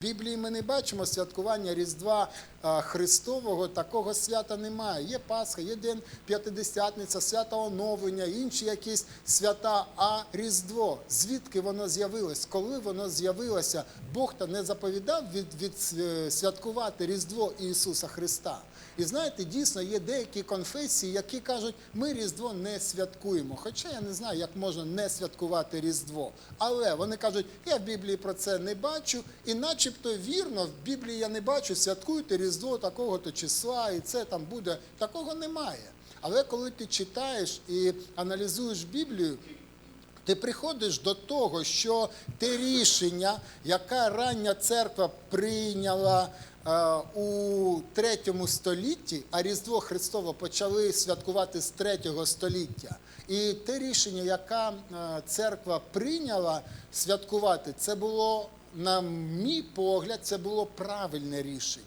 В Біблії ми не бачимо святкування Різдва Христового, такого свята немає. Є Пасха, є День П'ятидесятниця, свята оновлення, інші якісь свята. А Різдво, звідки воно з'явилось? Коли воно з'явилося? Бог то не заповідав від, від е, святкувати Різдво Ісуса Христа. І знаєте, дійсно є деякі конфесії, які кажуть, ми Різдво не святкуємо. Хоча я не знаю, як можна не святкувати Різдво. Але вони кажуть, я в Біблії про це не бачу, і начебто вірно, в Біблії я не бачу, святкуйте Різдво такого-то числа, і це там буде. Такого немає. Але коли ти читаєш і аналізуєш Біблію, ти приходиш до того, що те рішення, яке рання церква прийняла у третьому столітті, а Різдво Христово почали святкувати з третього століття. І те рішення, яке е, церква прийняла святкувати, це було, на мій погляд, це було правильне рішення.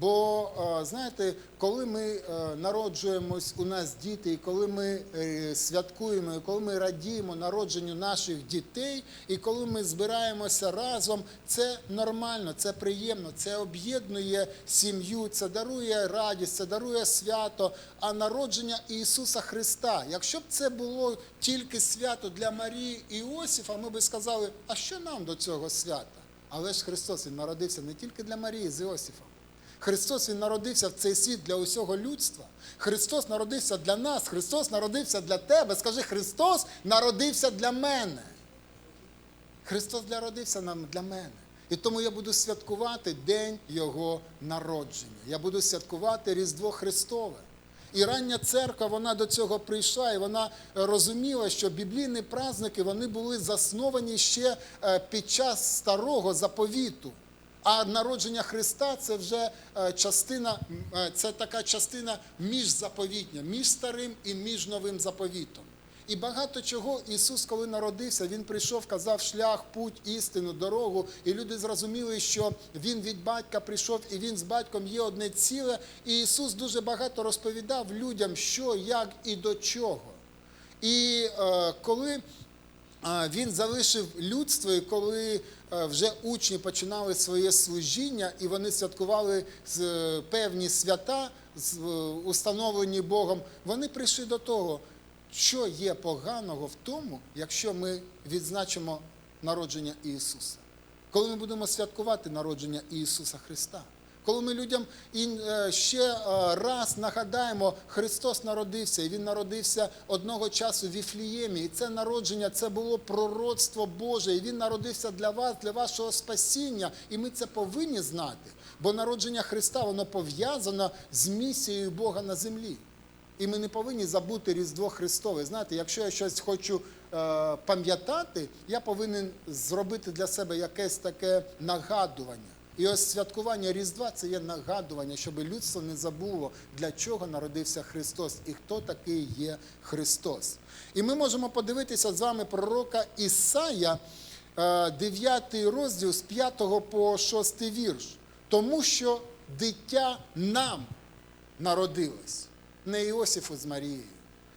Бо е, знаєте, коли ми е, народжуємось, у нас діти, і коли ми е, святкуємо, і коли ми радіємо народженню наших дітей, і коли ми збираємося разом, це нормально, це приємно, це об'єднує сім'ю, це дарує радість, це дарує свято. А народження Ісуса Христа, якщо б це було тільки свято для Марії і Іосифа, ми би сказали, а що нам до цього свята? Але ж Христос Він народився не тільки для Марії з Іосифом. Христос Він народився в цей світ для усього людства. Христос народився для нас, Христос народився для тебе. Скажи, Христос народився для мене. Христос народився нам для мене. І тому я буду святкувати День Його народження. Я буду святкувати Різдво Христове. І рання церква вона до цього прийшла, і вона розуміла, що біблійні праздники вони були засновані ще е, під час старого заповіту. А народження Христа це вже е, частина, е, це така частина міжзаповітня, між старим і між новим заповітом. І багато чого Ісус, коли народився, Він прийшов, казав шлях, путь, істину, дорогу. І люди зрозуміли, що Він від батька прийшов, і Він з батьком є одне ціле. І Ісус дуже багато розповідав людям, що, як і до чого. І е, коли він залишив людство, і коли е, вже учні починали своє служіння, і вони святкували е, певні свята, е, установлені Богом, вони прийшли до того, що є поганого в тому, якщо ми відзначимо народження Ісуса. Коли ми будемо святкувати народження Ісуса Христа. Коли ми людям е, ще е, раз нагадаємо, Христос народився, і Він народився одного часу в Віфліємі. І це народження це було пророцтво Боже. І Він народився для вас, для вашого спасіння. І ми це повинні знати. Бо народження Христа воно пов'язано з місією Бога на землі. І ми не повинні забути Різдво Христове. Знаєте, якщо я щось хочу е, пам'ятати, я повинен зробити для себе якесь таке нагадування. І ось святкування Різдва це є нагадування, щоб людство не забуло, для чого народився Христос і хто такий є Христос. І ми можемо подивитися з вами пророка Ісая, 9 розділ з 5 по 6 вірш. Тому що дитя нам народилось, не Іосифу з Марією,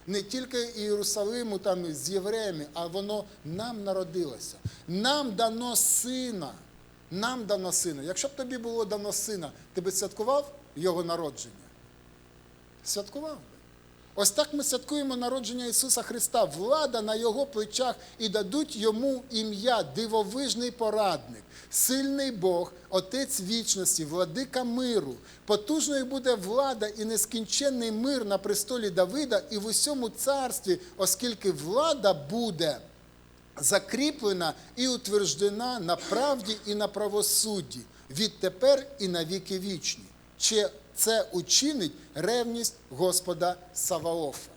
не тільки Ієрусалиму там з євреями, а воно нам народилося. Нам дано сина. Нам дано сина. Якщо б тобі було дано сина, ти би святкував його народження? Святкував би. Ось так ми святкуємо народження Ісуса Христа. Влада на Його плечах і дадуть йому ім'я, дивовижний порадник, сильний Бог, Отець вічності, владика миру. Потужною буде влада і нескінченний мир на престолі Давида і в усьому царстві, оскільки влада буде закріплена і утверждена на правді і на правосудді відтепер і на віки вічні. Чи це учинить ревність Господа Саваофа?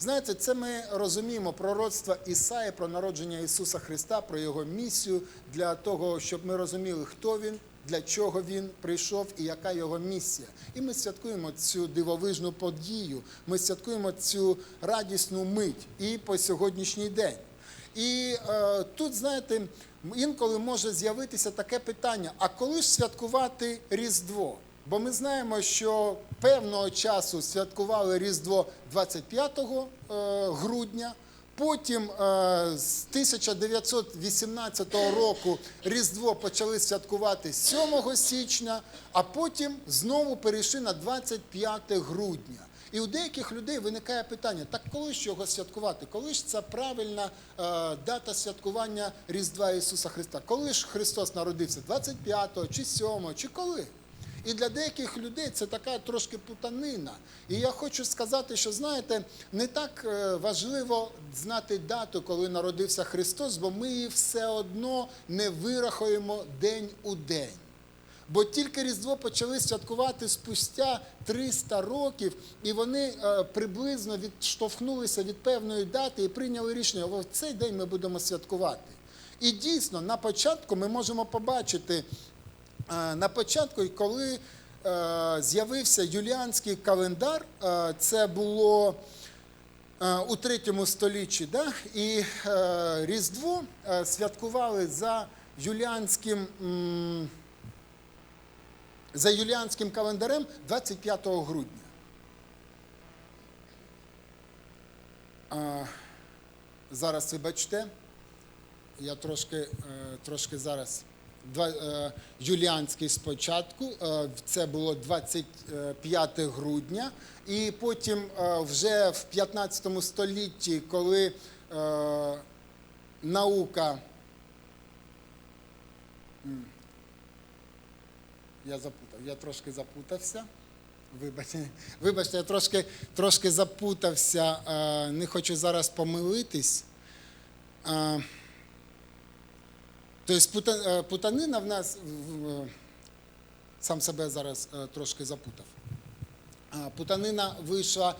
Знаєте, це ми розуміємо пророцтво Ісаї про народження Ісуса Христа, про Його місію, для того, щоб ми розуміли, хто Він, для чого Він прийшов і яка його місія. І ми святкуємо цю дивовижну подію, ми святкуємо цю радісну мить і по сьогоднішній день. І е, тут, знаєте, інколи може з'явитися таке питання: а коли ж святкувати Різдво? Бо ми знаємо, що певного часу святкували Різдво 25 е, грудня, Потім е, з 1918 року Різдво почали святкувати 7 січня, а потім знову перейшли на 25 грудня. І у деяких людей виникає питання: так коли ж його святкувати? Коли ж це правильна е, дата святкування Різдва Ісуса Христа? Коли ж Христос народився? 25-го чи 7-го, чи коли? І для деяких людей це така трошки путанина. І я хочу сказати, що знаєте, не так е, важливо знати дату, коли народився Христос, бо ми її все одно не вирахуємо день у день. Бо тільки Різдво почали святкувати спустя 300 років, і вони е, приблизно відштовхнулися від певної дати і прийняли рішення, в цей день ми будемо святкувати. І дійсно, на початку ми можемо побачити, е, на початку, коли е, з'явився юліанський календар, це було у третьому столітті, да? і Різдво святкували за юліанським. За юліанським календарем 25 грудня. А, зараз вибачте, я трошки, е, трошки зараз. Е, юліанський спочатку, е, це було 25 грудня, і потім вже в 15 столітті, коли наука Я запутав, я трошки запутався. Вибачте, вибачте, я трошки, трошки запутався. е, Не хочу зараз помилитись. Е, Тобто е, путанина в нас сам себе зараз трошки запутав. Путанина вийшла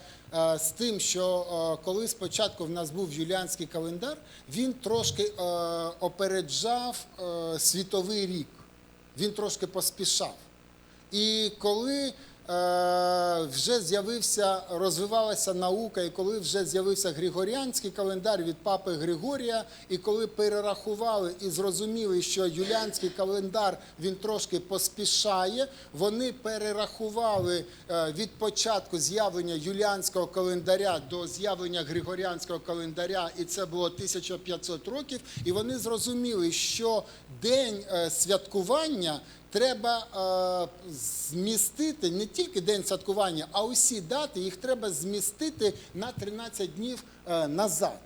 з тим, що коли спочатку в нас був юліанський календар, він трошки опереджав світовий рік. Він трошки поспішав. І коли вже з'явився, розвивалася наука, і коли вже з'явився Григоріанський календар від папи Григорія, і коли перерахували і зрозуміли, що юліанський календар він трошки поспішає, вони перерахували е, від початку з'явлення юліанського календаря до з'явлення Григоріанського календаря, і це було 1500 років. І вони зрозуміли, що день е, святкування треба е, змістити не тільки день святкування, а усі дати їх треба змістити на 13 днів е, назад.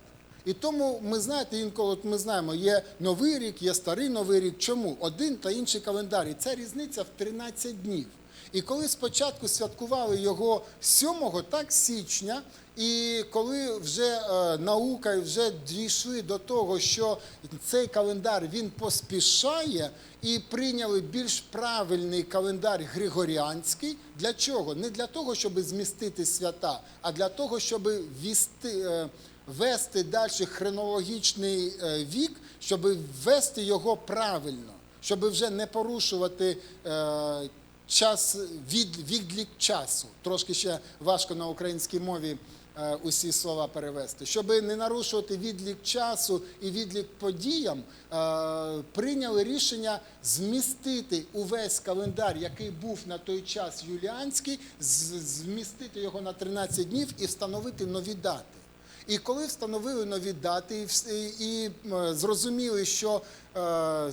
І тому ми знаєте, інколи ми знаємо, є новий рік, є старий новий рік. Чому? Один та інший календар. І ця різниця в 13 днів. І коли спочатку святкували його 7 так, січня, і коли вже е, наука вже дійшли до того, що цей календар він поспішає, і прийняли більш правильний календар Григоріанський. Для чого? Не для того, щоб змістити свята, а для того, щоб ввести. е, вести далі хронологічний е, вік, щоб ввести його правильно, щоб вже не порушувати е, час, від, відлік часу. Трошки ще важко на українській мові усі слова перевести. Щоб не нарушувати відлік часу і відлік подіям, е, прийняли рішення змістити увесь календар, який був на той час юліанський, змістити його на 13 днів і встановити нові дати. І коли встановили нові дати і, зрозуміли, що е,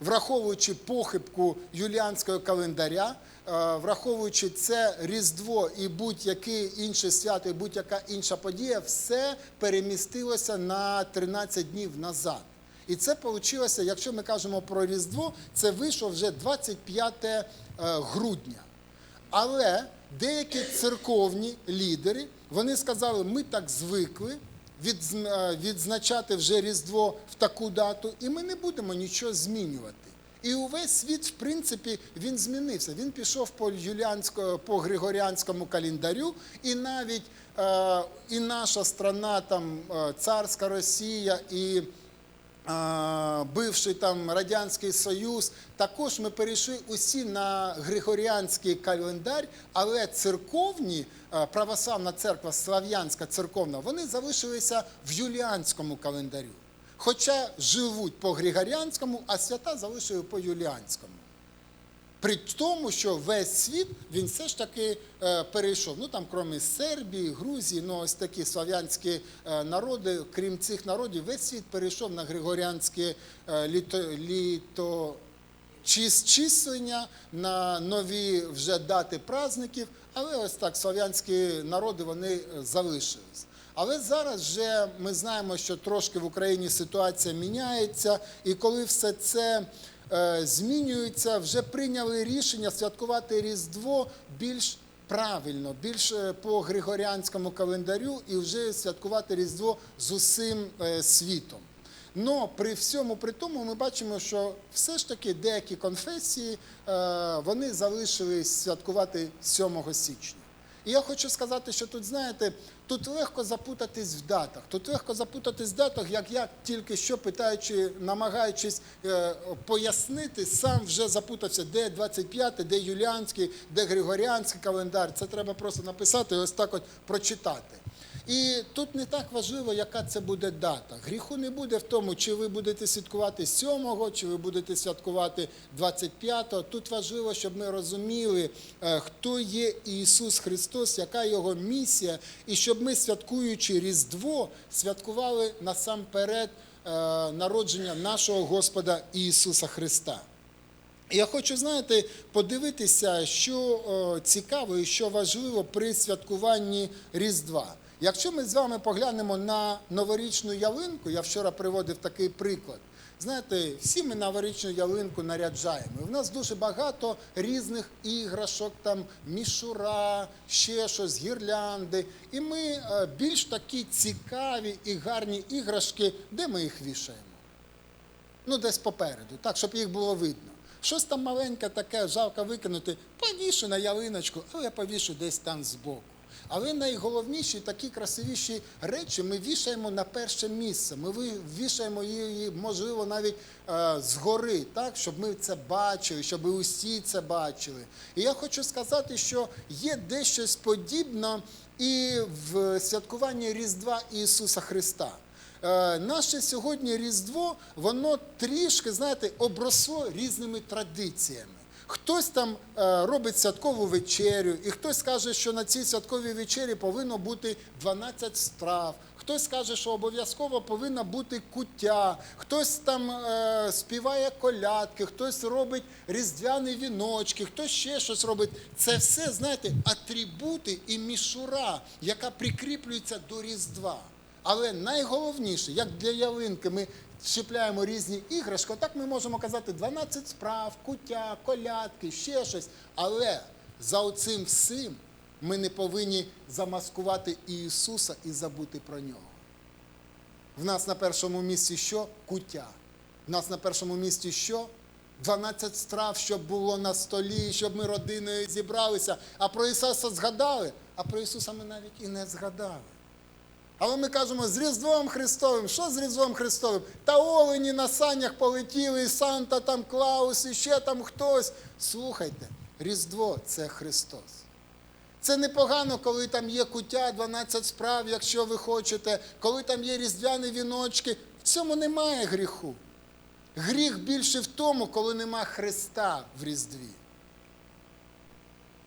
враховуючи похибку юліанського календаря, е, враховуючи це Різдво і будь-яке інше свято, і будь-яка інша подія, все перемістилося на 13 днів назад. І це вийшло, якщо ми кажемо про Різдво, це вийшло вже 25 е, грудня. Але деякі церковні лідери вони сказали, ми так звикли е, відзначати вже Різдво в таку дату, і ми не будемо нічого змінювати. І увесь світ, в принципі, він змінився. Він пішов по юліансько, по григоріанському календарю, і навіть е, і наша страна, там е, царська Росія і а, бивший там Радянський Союз, також ми перейшли усі на Григоріанський календар, але церковні, православна церква, слав'янська церковна, вони залишилися в юліанському календарю. Хоча живуть по Григоріанському, а свята залишили по юліанському. При тому, що весь світ він все ж таки е, перейшов. Ну там, крім Сербії, Грузії, ну ось такі слав'янські е, народи, крім цих народів, весь світ перейшов на григоріанське е, літо, літо чис- числення, на нові вже дати праздників, але ось так слав'янські народи вони е, залишились. Але зараз вже ми знаємо, що трошки в Україні ситуація міняється, і коли все це е, змінюється, вже прийняли рішення святкувати Різдво більш правильно, більш е, по григоріанському календарю, і вже святкувати Різдво з усім е, світом. Но при всьому при тому ми бачимо, що все ж таки деякі конфесії вони залишились святкувати 7 січня. І я хочу сказати, що тут, знаєте, тут легко запутатись в датах. Тут легко запутатись в датах, як я тільки що питаючи, намагаючись е, пояснити, сам вже запутався, де 25, де юліанський, де григоріанський календар. Це треба просто написати і ось так от прочитати. І тут не так важливо, яка це буде дата. Гріху не буде в тому, чи ви будете святкувати 7-го, чи ви будете святкувати 25-го. Тут важливо, щоб ми розуміли, е, хто є Ісус Христос, яка його місія, і щоб ми, святкуючи Різдво, святкували насамперед е, народження нашого Господа Ісуса Христа. Я хочу, знаєте, подивитися, що цікаво і що важливо при святкуванні Різдва. Якщо ми з вами поглянемо на новорічну ялинку, я вчора приводив такий приклад. Знаєте, всі ми новорічну ялинку наряджаємо. В нас дуже багато різних іграшок, там мішура, ще щось, гірлянди. І ми е, більш такі цікаві і гарні іграшки, де ми їх вішаємо? ну десь попереду, так, щоб їх було видно. Щось там маленьке таке, жалко викинути, повішу на ялиночку, але я повішу десь там збоку. Але найголовніші такі красивіші речі ми вішаємо на перше місце. Ми вішаємо її, можливо, навіть е, згори, так, щоб ми це бачили, щоб усі це бачили. І я хочу сказати, що є дещо подібне і в святкуванні Різдва Ісуса Христа. Е, Наше сьогодні Різдво, воно трішки, знаєте, обросло різними традиціями. Хтось там е, робить святкову вечерю, і хтось каже, що на цій святковій вечері повинно бути 12 страв. Хтось каже, що обов'язково повинна бути куття, хтось там е, співає колядки, хтось робить різдвяні віночки, хтось ще щось робить. Це все, знаєте, атрибути і мішура, яка прикріплюється до Різдва. Але найголовніше, як для ялинки, ми чіпляємо різні іграшки, так ми можемо казати 12 справ, куття, колядки, ще щось. Але за оцим всім ми не повинні замаскувати Ісуса і забути про нього. В нас на першому місці що? Куття. В нас на першому місці що? 12 страв, щоб було на столі, щоб ми родиною зібралися. А про Ісуса згадали, а про Ісуса ми навіть і не згадали. Але ми кажемо з Різдвом Христовим. Що з Різдвом Христовим? Та олені на санях полетіли, і Санта там Клаус, і ще там хтось. Слухайте, Різдво це Христос. Це непогано, коли там є куття, 12 справ, якщо ви хочете, коли там є різдвяні віночки. В цьому немає гріху. Гріх більше в тому, коли нема Христа в Різдві.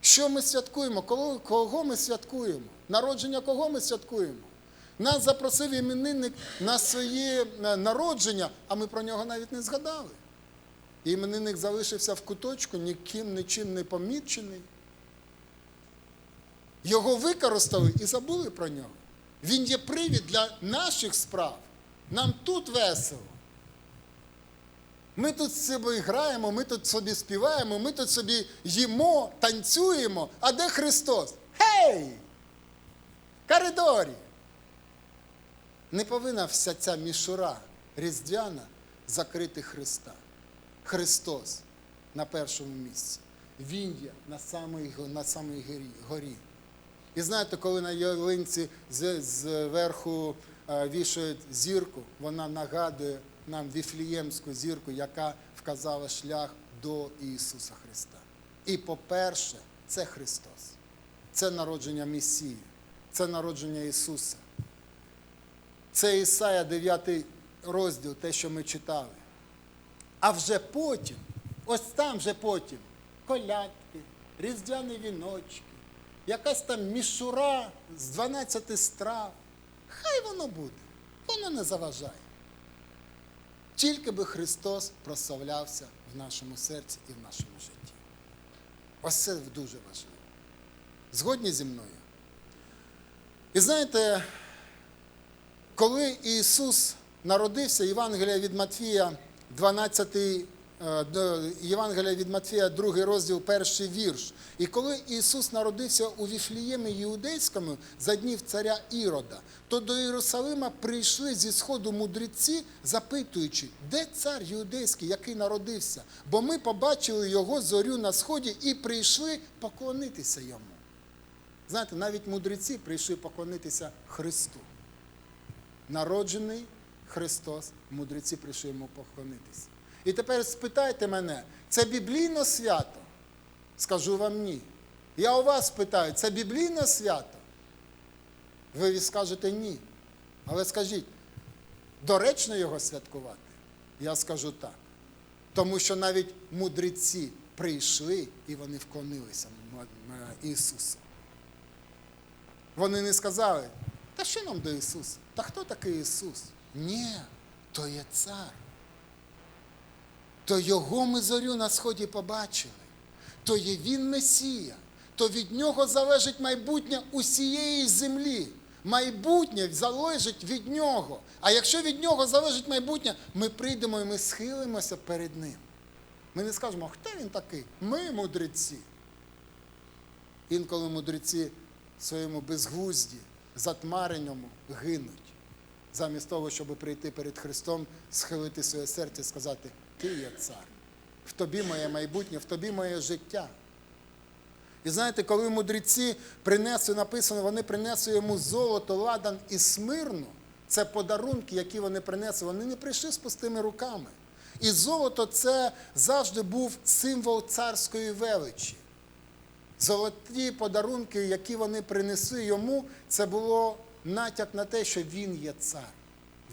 Що ми святкуємо? Кого, ми святкуємо? Народження кого ми святкуємо? Нас запросив іменинник на своє е, народження, а ми про нього навіть не згадали. І іменинник залишився в куточку, ніким нічим не помічений. Його використали і забули про нього. Він є привід для наших справ. Нам тут весело. Ми тут собі граємо, ми тут собі співаємо, ми тут собі їмо, танцюємо. А де Христос? Гей! Коридорі. Не повинна вся ця мішура різдвяна закрити Христа. Христос на першому місці. Він є на самій, на самій горі-. І знаєте, коли на ялинці зверху е, вішають зірку, вона нагадує нам віфліємську зірку, яка вказала шлях до Ісуса Христа. І по-перше, це Христос. Це народження Месії, це народження Ісуса. Це Ісая 9 розділ, те, що ми читали. А вже потім, ось там вже потім, колядки, різдвяні віночки, якась там мішура з 12 страв. Хай воно буде, воно не заважає. Тільки би Христос прославлявся в нашому серці і в нашому житті. Ось це дуже важливо. Згодні зі мною. І знаєте, коли Ісус народився, Євангелія від Матфія, 12, е, Євангелія від Матфія, 2 розділ, перший вірш. І коли Ісус народився у Віфліємі Іудейському за днів царя Ірода, то до Єрусалима прийшли зі сходу мудреці, запитуючи, де цар юдейський, який народився? Бо ми побачили його зорю на сході і прийшли поклонитися йому. Знаєте, навіть мудреці прийшли поклонитися Христу. Народжений Христос, мудреці прийшли йому поклонитися. І тепер спитайте мене, це біблійно свято? Скажу вам ні. Я у вас питаю, це біблійне свято? Ви скажете ні. Але скажіть, доречно його святкувати? Я скажу так. Тому що навіть мудреці прийшли і вони вклонилися Ісусу. Вони не сказали, та що нам до Ісуса? Та хто такий Ісус? Ні, то є цар. То його ми зорю на сході побачили. То є він Месія. То від нього залежить майбутнє усієї землі. Майбутнє залежить від нього. А якщо від нього залежить майбутнє, ми прийдемо і ми схилимося перед ним. Ми не скажемо, хто він такий? Ми мудреці. Інколи мудреці в своєму безглузді, затмаренньому гинуть. Замість того, щоб прийти перед Христом, схилити своє серце і сказати, Ти є цар, в тобі моє майбутнє, в тобі моє життя. І знаєте, коли мудреці принесли, написано, вони принесли йому золото, ладан і смирну, це подарунки, які вони принесли. Вони не прийшли з пустими руками. І золото це завжди був символ царської величі. Золоті подарунки, які вони принесли йому, це було натяк на те, що він є цар,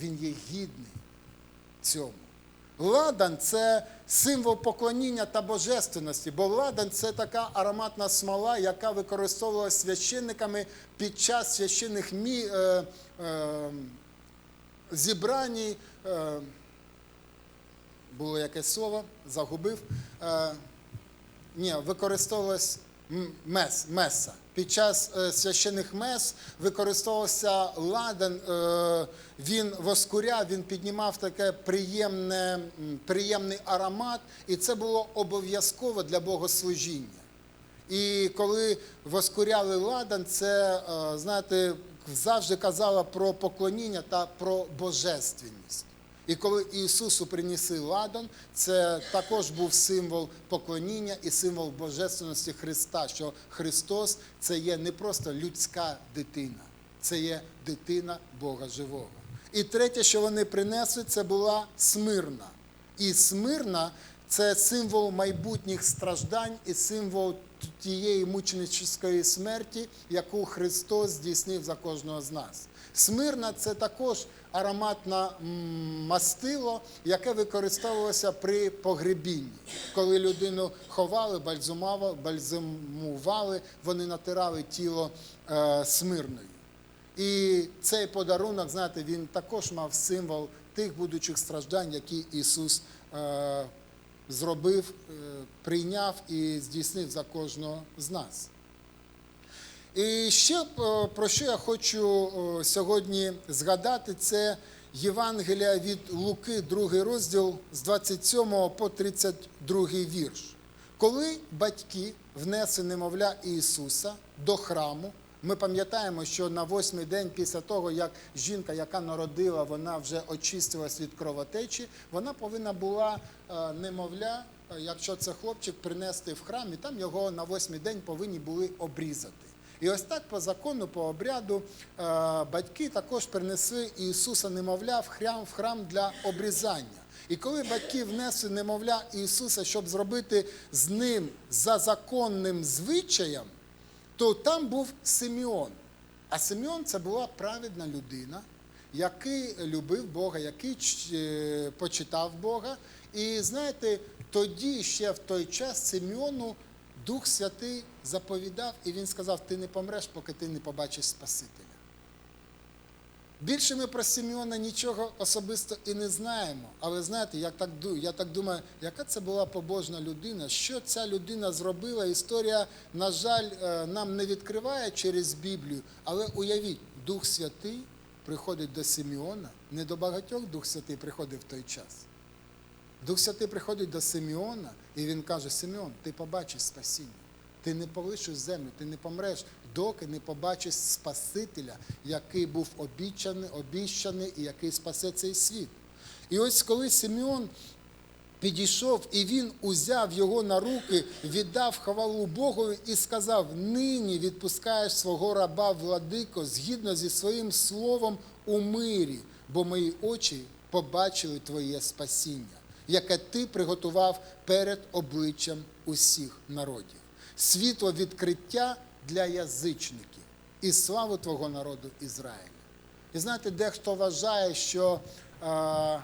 він є гідний цьому. Ладан це символ поклоніння та божественності, бо ладан це така ароматна смола, яка використовувалася священниками під час священних мі, е, е, зібрань. Е, було якесь слово, загубив. Е, ні, використовувалось мес, меса. Під час е, священих мес використовувався ладан, е, він воскуряв, він піднімав таке приємне, приємний аромат, і це було обов'язково для богослужіння. І коли воскуряли ладан, це, е, знаєте, завжди казало про поклоніння та про божественність. І коли Ісусу принесли ладан, це також був символ поклоніння і символ божественності Христа, що Христос це є не просто людська дитина, це є дитина Бога Живого. І третє, що вони принесли, це була смирна. І смирна це символ майбутніх страждань і символ тієї мученическої смерті, яку Христос здійснив за кожного з нас. Смирна це також ароматне мастило, яке використовувалося при погребінні. Коли людину ховали, бальзумували, вони натирали тіло е, смирною. І цей подарунок, знаєте, він також мав символ тих будучих страждань, які Ісус е, зробив, е, прийняв і здійснив за кожного з нас. І ще е, про що я хочу е, сьогодні згадати, це Євангелія від Луки, другий розділ з 27 по 32 вірш. Коли батьки внесли немовля Ісуса до храму, ми пам'ятаємо, що на восьмий день після того, як жінка, яка народила, вона вже очистилась від кровотечі, вона повинна була е, немовля, якщо це хлопчик, принести в храм, і там його на восьмий день повинні були обрізати. І ось так по закону, по обряду, е, батьки також принесли Ісуса немовля в храм, в храм для обрізання. І коли батьки внесли немовля Ісуса, щоб зробити з ним за законним звичаєм, то там був Симеон. А Симеон це була праведна людина, який любив Бога, який е, почитав Бога. І знаєте, тоді ще в той час Симеону Дух Святий заповідав, і він сказав: ти не помреш, поки ти не побачиш Спасителя. Більше ми про Симеона нічого особисто і не знаємо. Але знаєте, я так, я так думаю, яка це була побожна людина, що ця людина зробила. Історія, на жаль, е, нам не відкриває через Біблію, але уявіть, Дух Святий приходить до Симеона, не до багатьох Дух Святий приходив в той час. Дух Святий приходить до Симеона, і він каже: Симеон, ти побачиш спасіння. Ти не полишиш землю, ти не помреш, доки не побачиш Спасителя, який був обіцяний, обіщаний і який спасе цей світ. І ось коли Симеон підійшов, і він узяв його на руки, віддав хвалу Богу і сказав: Нині відпускаєш свого раба владико згідно зі своїм словом у мирі, бо мої очі побачили твоє спасіння, яке ти приготував перед обличчям усіх народів. Світло відкриття для язичників і славу твого народу Ізраїля. І знаєте, дехто вважає, що е,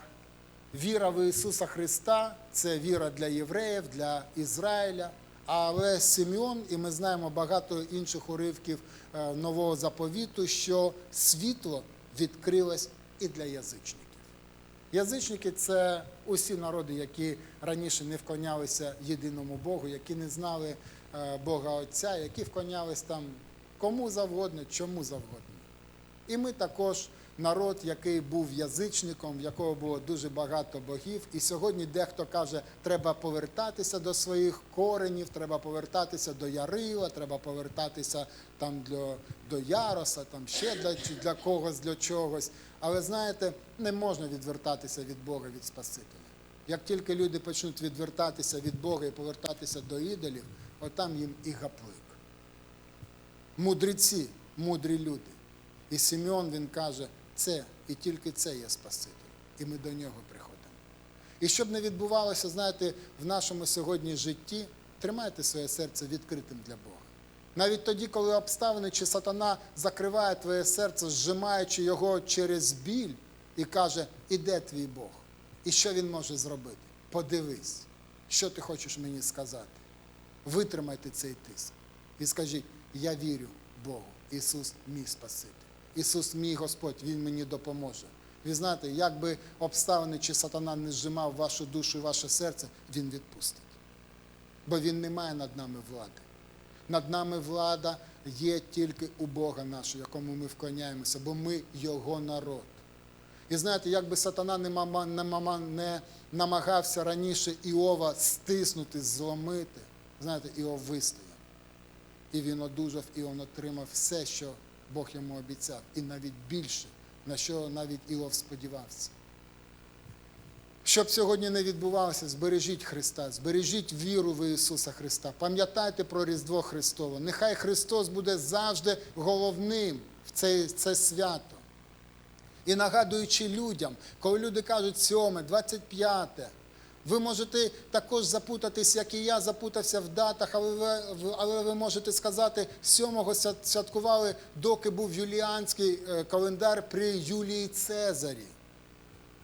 віра в Ісуса Христа це віра для євреїв, для Ізраїля. Але Симеон, і ми знаємо багато інших уривків е, нового заповіту, що світло відкрилось і для язичників. Язичники це усі народи, які раніше не вклонялися єдиному Богу, які не знали е, Бога Отця, які вклонялись там кому завгодно, чому завгодно. І ми також народ, який був язичником, в якого було дуже багато богів. І сьогодні дехто каже, треба повертатися до своїх коренів, треба повертатися до Ярила, треба повертатися там для, до Яроса, там ще для, для когось, для чогось. Але знаєте, не можна відвертатися від Бога, від Спасителя. Як тільки люди почнуть відвертатися від Бога і повертатися до ідолів, отам їм і гаплик мудреці, мудрі люди. І Симеон він каже, це і тільки це є Спаситель. І ми до нього приходимо. І щоб не відбувалося, знаєте, в нашому сьогодні житті, тримайте своє серце відкритим для Бога. Навіть тоді, коли обставини чи сатана закриває твоє серце, зжимаючи його через біль, і каже, іде твій Бог. І що він може зробити? Подивись, що ти хочеш мені сказати. Витримайте цей тиск. І скажіть, я вірю Богу. Ісус мій Спаситель. Ісус мій Господь, Він мені допоможе. Ви знаєте, як би обставини чи сатана не зжимав вашу душу і ваше серце, Він відпустить. Бо Він не має над нами влади. Над нами влада є тільки у Бога нашого, якому ми вклоняємося, бо ми Його народ. І знаєте, як би сатана не намагався раніше Іова стиснути, зломити, знаєте, Іов вистояв. І він одужав, і він отримав все, що Бог йому обіцяв, і навіть більше, на що навіть Іов сподівався. Щоб сьогодні не відбувалося, збережіть Христа, збережіть віру в Ісуса Христа. Пам'ятайте про Різдво Христове. Нехай Христос буде завжди головним в це, це свято. І нагадуючи людям, коли люди кажуть 7, 25, ви можете також запутатись, як і я запутався в датах, але ви, але ви можете сказати, 7-го святкували, доки був юліанський е, календар при Юлії Цезарі.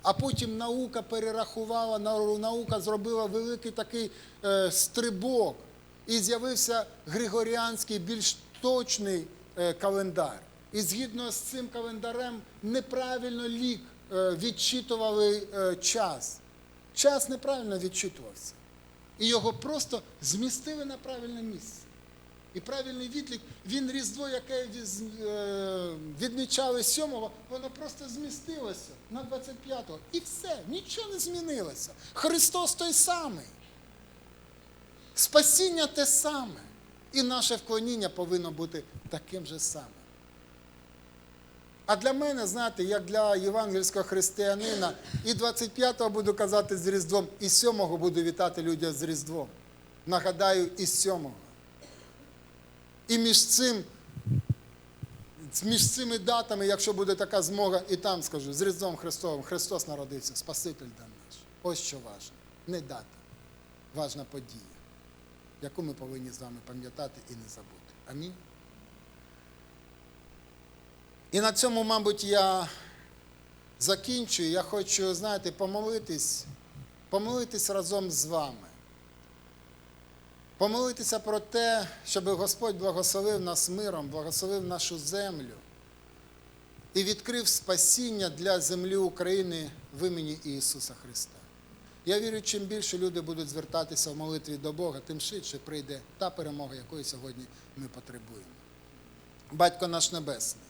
А потім наука перерахувала, нау- наука зробила великий такий е, стрибок, і з'явився Григоріанський більш точний е, календар. І згідно з цим календарем неправильно лік відчитували час. Час неправильно відчитувався. І його просто змістили на правильне місце. І правильний відлік, він Різдво, яке е, відмічали 7-го, воно просто змістилося на 25-го. І все, нічого не змінилося. Христос той самий. Спасіння те саме. І наше вклоніння повинно бути таким же самим. А для мене, знаєте, як для євангельського християнина, і 25-го буду казати з Різдвом, і 7-го буду вітати людей з Різдвом. Нагадаю, і 7-го. І між цим, між цими датами, якщо буде така змога, і там скажу, з Різдвом Христовим, Христос народився, Спаситель дан наш. Ось що важно. Не дата, важна подія, яку ми повинні з вами пам'ятати і не забути. Амінь. І на цьому, мабуть, я закінчую. Я хочу, знаєте, помолитись, помолитись разом з вами. Помолитися про те, щоб Господь благословив нас миром, благословив нашу землю і відкрив спасіння для землі України в імені Ісуса Христа. Я вірю, чим більше люди будуть звертатися в молитві до Бога, тим швидше прийде та перемога, якої сьогодні ми потребуємо. Батько наш Небесний,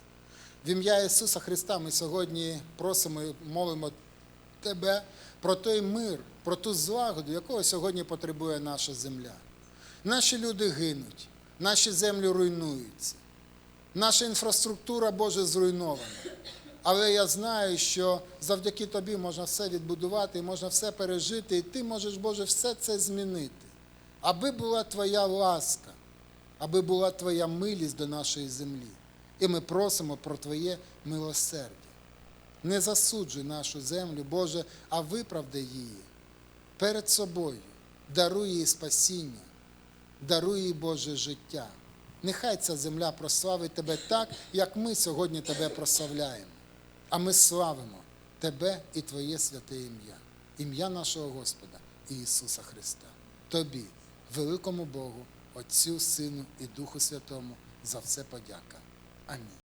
в ім'я Ісуса Христа ми сьогодні просимо і молимо Тебе про той мир, про ту злагоду, якого сьогодні потребує наша земля. Наші люди гинуть, наші землі руйнуються, наша інфраструктура Боже зруйнована. Але я знаю, що завдяки тобі можна все відбудувати, можна все пережити, і ти можеш, Боже, все це змінити. Аби була твоя ласка, аби була твоя милість до нашої землі. І ми просимо про Твоє милосердя. Не засуджуй нашу землю, Боже, а виправдай її перед собою, даруй їй спасіння, даруй їй Боже життя. Нехай ця земля прославить Тебе так, як ми сьогодні Тебе прославляємо. А ми славимо Тебе і Твоє святе ім'я, ім'я нашого Господа Ісуса Христа. Тобі, великому Богу, Отцю, Сину і Духу Святому, за все подяка. Амінь.